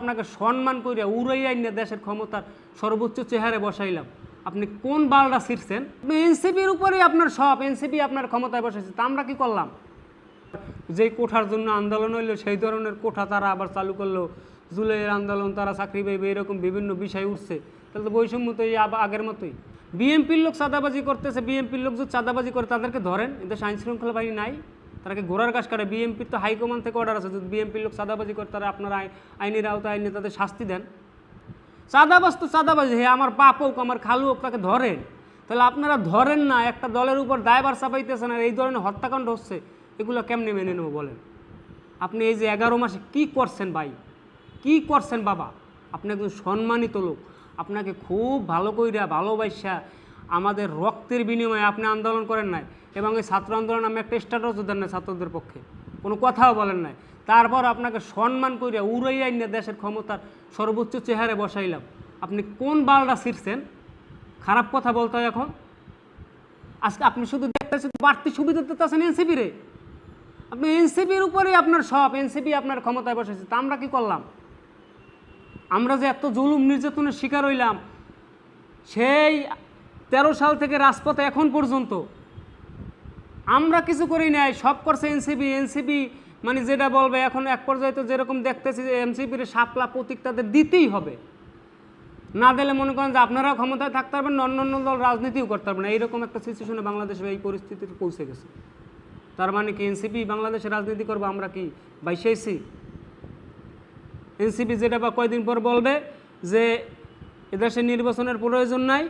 আপনাকে সম্মান করিয়া উড়াইয়া নিয়ে দেশের ক্ষমতার সর্বোচ্চ চেহারে বসাইলাম। আপনি কোন বালটা ছিঁড়ছেন? এনসিপির উপরেই আপনার সব, এনসিপি আপনার ক্ষমতায় বসেছে, তা আমরা কি করলাম? যেই কোঠার জন্য আন্দোলন হইল, সেই ধরনের কোঠা তারা আবার চালু করল, জুলাইয়ের আন্দোলন তারা চাকরি পাইবে এরকম বিভিন্ন বিষয় উঠছে। তাহলে তো বৈষম্য তো এই আগের মতোই। বিএনপির লোক চাঁদাবাজি করতেছে, বিএনপির লোক যদি চাঁদাবাজি করে তাদেরকে ধরেন এদের আইন শৃঙ্খলা বাহিনী নাই। তারা কি ঘোড়ার কাজ করে বিএনপির তো হাইকমান্ড থেকে অর্ডার আছে। যদি বিএনপির লোক চাঁদাবাজি করে তারা আপনার আই- আইনের আওতায় আইনে তাদের শাস্তি দেন। চাঁদাবাজ তো চাঁদাবাজি। হে, আমার বাপ হোক, আমার খালু হোক, তাকে ধরেন। তাহলে আপনারা ধরেন না, একটা দলের উপর দায়বার চাপাইতেছেন আর এই ধরনের হত্যাকাণ্ড হচ্ছে, এগুলো কেমনে মেনে নেব বলেন? আপনি এই যে এগারো মাসে কি করছেন ভাই? কি করছেন বাবা? আপনি একজন সম্মানিত লোক। আপনাকে খুব ভালো কইরা, ভালোবাসা আমাদের রক্তের বিনিময়ে আপনি আন্দোলন করেন নাই। এবং এই ছাত্র আন্দোলন আমি একটা স্ট্যাটাসও দেন না ছাত্রদের পক্ষে। কোনো কথাও বলেন নাই। তারপর আপনাকে সম্মান করিয়া উড়াইয়া নিয়ে দেশের ক্ষমতার সর্বোচ্চ চেহারে বসাইলাম। আপনি কোন বালটা ছিঁড়ছেন? খারাপ কথা বলতে হয় এখন। আজকে আপনি শুধু দেখতেছেন বাড়তি সুবিধা দিতেছেন এনসিপি রে। আপনি এনসিপির উপরেই আপনার সব, এনসিপি আপনার ক্ষমতায় বসেছে। তা আমরা কি করলাম? আমরা যে এত জুলুম নির্যাতনের শিকার হইলাম, সেই তেরো সাল থেকে রাজপথে এখন পর্যন্ত আমরা কিছু করি নাই, সব করছে এনসিপি এনসিপি মানে যেটা বলবে, এখন এক পর্যায়ে তো যেরকম দেখতেছি যে এনসিপির সাপলা প্রতীক তাদের দিতেই হবে। না দিলে মনে করেন যে আপনারা ক্ষমতায় থাকতে পারবেন অন্য অন্য দল রাজনীতিও করতে পারবেন এইরকম একটা সিচুয়েশনে বাংলাদেশে এই পরিস্থিতিতে পৌঁছে গেছে। তার মানে কি এনসিপি বাংলাদেশে রাজনীতি করব আমরা কি বাইশাইছি এনসিপি যেটা বা কয়দিন পর বলবে যে এদেশে নির্বাচনের প্রয়োজন নাই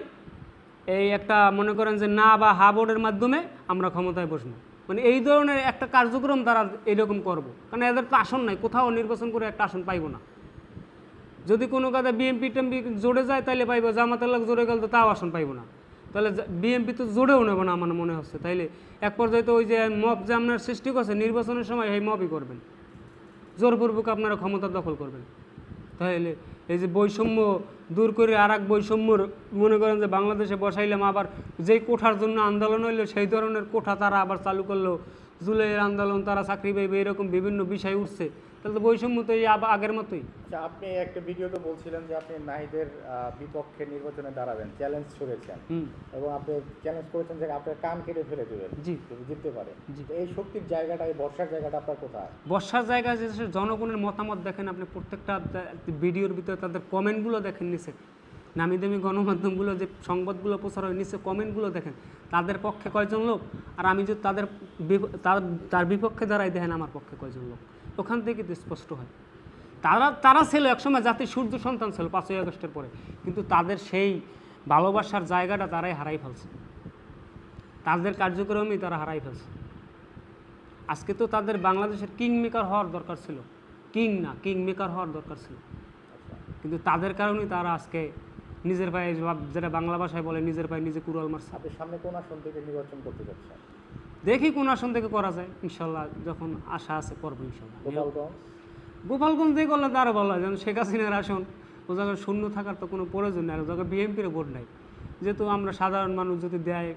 এই একটা মনে করেন যে না বা হা বোর্ডের মাধ্যমে আমরা ক্ষমতায় বসবো। মানে এই ধরনের একটা কার্যক্রম তারা এইরকম করব। কারণ এদের তো আসন নাই, কোথাও নির্বাচন করে একটা আসন পাইব না। যদি কোনো কাজে বিএমপি টেমপি জোরে যায় তাহলে পাইব জামাতের লোক জোরে গেল তো তাও আসন পাইব না। তাহলে বিএমপি তো জোরেও নেব না আমার মনে হচ্ছে। তাইলে এক পর্যায়ে তো ওই যে মব যে আপনার সৃষ্টি করছে, নির্বাচনের সময় এই মবই করবেন। জোরপূর্বক আপনারা ক্ষমতা দখল করবেন। তাহলে এই যে বৈষম্য দূর করে আর এক বৈষম্যর মনে করেন যে বাংলাদেশে বসাইলাম, আবার যেই কোঠার জন্য আন্দোলন হইল, সেই ধরনের কোঠা তারা আবার চালু করল। জুলাইয়ের আন্দোলন, তারা চাকরি পাইবে, এরকম বিভিন্ন বিষয় উঠছে। তাহলে তো বৈষম্য তো এই আগের মতোই। আচ্ছা আপনি একটা ভিডিওতে বলছিলেন যে আপনি নাহিদের বিপক্ষে নির্বাচনে দাঁড়াবেন চ্যালেঞ্জ ছুড়েছেন। এবং আপনি চ্যালেঞ্জ করেছেন যে আপনার কান কেটে ফেলে দেবেন জি। জিততে পারে। এই শক্তির জায়গাটা এই বর্ষার জায়গাটা আপনার কোথায়? বর্ষার জায়গায় যে জনগণের মতামত দেখেন আপনি প্রত্যেকটা ভিডিওর ভিতরে তাদের কমেন্টগুলো দেখেন নিচে। নামি দামি গণমাধ্যমগুলো যে সংবাদগুলো প্রচার হয় নিচে কমেন্টগুলো দেখেন। তাদের পক্ষে কয়জন লোক? আর আমি যদি তাদের তার বিপক্ষে দাঁড়াই দেখেন আমার পক্ষে কয়জন লোক। ওখান থেকে কিন্তু স্পষ্ট হয়। তারা তারা ছিল একসময় জাতির সূর্য সন্তান ছিল পাঁচই আগস্টের পরে। কিন্তু তাদের সেই ভালোবাসার জায়গাটা তারাই হারাই ফেলছে। তাদের কার্যক্রমেই তারা হারাই ফেলছে। আজকে তো তাদের বাংলাদেশের কিং মেকার হওয়ার দরকার ছিল। কিং না কিং মেকার হওয়ার দরকার ছিল। কিন্তু তাদের কারণেই তারা আজকে নিজের পায়ে যেটা বাংলা ভাষায় বলে, নিজের পায়ে নিজে কুড়াল মারছে। সামনে কোন আসন থেকে নির্বাচন করতে যাচ্ছেন দেখি কোন আসন থেকে করা যায় ইনশাল্লাহ যখন আশা আছে করব ইনশাল্লাহ। গোপালগঞ্জ? দিয়ে করলে তো আরও ভালো হয় যেমন শেখ হাসিনার আসন ও জায়গায় শূন্য থাকার তো কোনো প্রয়োজন নেই আর ও জায়গায় বিএনপির ভোট নাই। যেহেতু আমরা সাধারণ মানুষ যদি দেয়